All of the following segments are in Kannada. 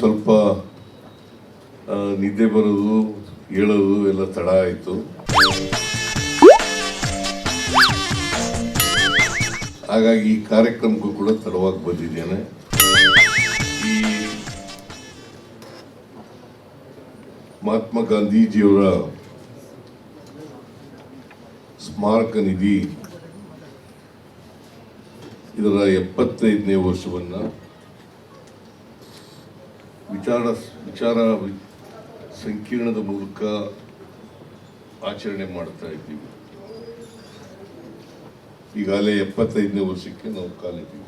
ಸ್ವಲ್ಪ ನಿದ್ದೆ ಬರೋದು ಹೇಳೋದು ಎಲ್ಲ ತಡ ಆಯಿತು. ಹಾಗಾಗಿ ಈ ಕಾರ್ಯಕ್ರಮಕ್ಕೂ ಕೂಡ ತಡವಾಗಿ ಬಂದಿದ್ದೇನೆ. ಈ ಮಹಾತ್ಮ ಗಾಂಧೀಜಿಯವರ ಸ್ಮಾರಕ ನಿಧಿ ಇದರ ಎಪ್ಪತ್ತೈದನೇ ವರ್ಷವನ್ನು ವಿಚಾರ ವಿಚಾರ ಸಂಕೀರ್ಣದ ಮೂಲಕ ಆಚರಣೆ ಮಾಡ್ತಾ ಇದ್ದೀವಿ. ಈಗಾಗಲೇ ಎಪ್ಪತ್ತೈದನೇ ವರ್ಷಕ್ಕೆ ನಾವು ಕಾಲಿದ್ದೀವಿ.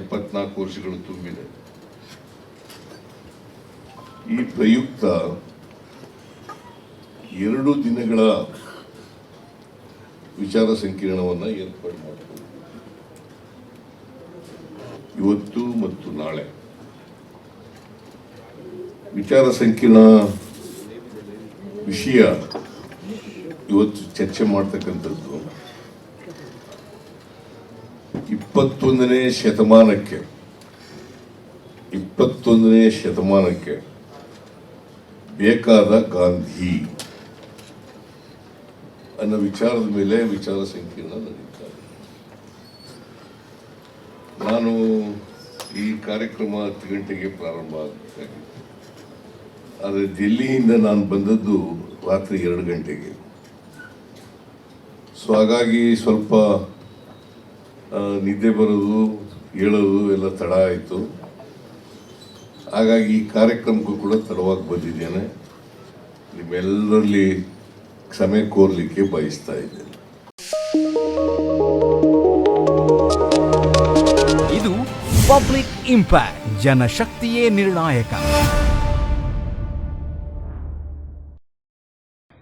ಎಪ್ಪತ್ನಾಲ್ಕು ವರ್ಷಗಳು ತುಂಬಿದೆ. ಈ ಪ್ರಯುಕ್ತ ಎರಡು ದಿನಗಳ ವಿಚಾರ ಸಂಕಿರಣವನ್ನು ಏರ್ಪಾಡು ಮಾಡಿಕೊಂಡಿದ್ದೀವಿ ಇವತ್ತು ಮತ್ತು ನಾಳೆ. ವಿಚಾರ ಸಂಕಿರಣ ವಿಷಯ ಇವತ್ತು ಚರ್ಚೆ ಮಾಡ್ತಕ್ಕಂಥದ್ದು. ಇಪ್ಪತ್ತೊಂದನೇ ಶತಮಾನಕ್ಕೆ ಇಪ್ಪತ್ತೊಂದನೇ ಶತಮಾನಕ್ಕೆ ಬೇಕಾದ ಗಾಂಧಿ ಅನ್ನೋ ವಿಚಾರದ ಮೇಲೆ ವಿಚಾರ ಸಂಕಿರಣ ನಾನು ಈ ಕಾರ್ಯಕ್ರಮ ಹತ್ತು ಗಂಟೆಗೆ ಪ್ರಾರಂಭ ಆಗಬೇಕಾಗಿತ್ತು ಆದರೆ ದಿಲ್ಲಿಯಿಂದ ನಾನು ಬಂದದ್ದು ರಾತ್ರಿ ಎರಡು ಗಂಟೆಗೆ. ಸೊ ಹಾಗಾಗಿ ಸ್ವಲ್ಪ ನಿದ್ದೆ ಬರೋದು, ಹೇಳೋದು ಎಲ್ಲ ತಡ ಆಯಿತು. ಹಾಗಾಗಿ ಈ ಕಾರ್ಯಕ್ರಮಕ್ಕೂ ಕೂಡ ತಡವಾಗಿ ಬಂದಿದ್ದೇನೆ. ನಿಮ್ಮೆಲ್ಲರಲ್ಲಿ ಕ್ಷಮೆ ಕೋರಲಿಕ್ಕೆ ಬಯಸ್ತಾ ಇದ್ದೇನೆ. ಪಬ್ಲಿಕ್ ಇಂಪ್ಯಾಕ್ಟ್ ಜನಶಕ್ತಿಯೇ ನಿರ್ಣಾಯಕ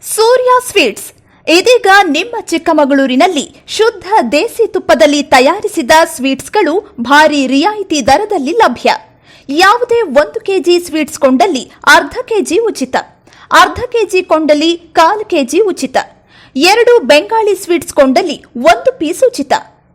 ಸೂರ್ಯ ಸ್ವೀಟ್ಸ್ ಇದೀಗ ನಿಮ್ಮ ಚಿಕ್ಕಮಗಳೂರಿನಲ್ಲಿ ಶುದ್ಧ ದೇಸಿ ತುಪ್ಪದಲ್ಲಿ ತಯಾರಿಸಿದ ಸ್ವೀಟ್ಸ್ಗಳು ಭಾರಿ ರಿಯಾಯಿತಿ ದರದಲ್ಲಿ ಲಭ್ಯ. ಯಾವುದೇ ಒಂದು ಕೆಜಿ ಸ್ವೀಟ್ಸ್ ಕೊಂಡಲ್ಲಿ ಅರ್ಧ ಕೆಜಿ ಉಚಿತ. ಅರ್ಧ ಕೆಜಿ ಕೊಂಡಲ್ಲಿ ಕಾಲು ಕೆಜಿ ಉಚಿತ. ಎರಡು ಬೆಂಗಾಳಿ ಸ್ವೀಟ್ಸ್ ಕೊಂಡಲ್ಲಿ ಒಂದು ಪೀಸ್ ಉಚಿತ.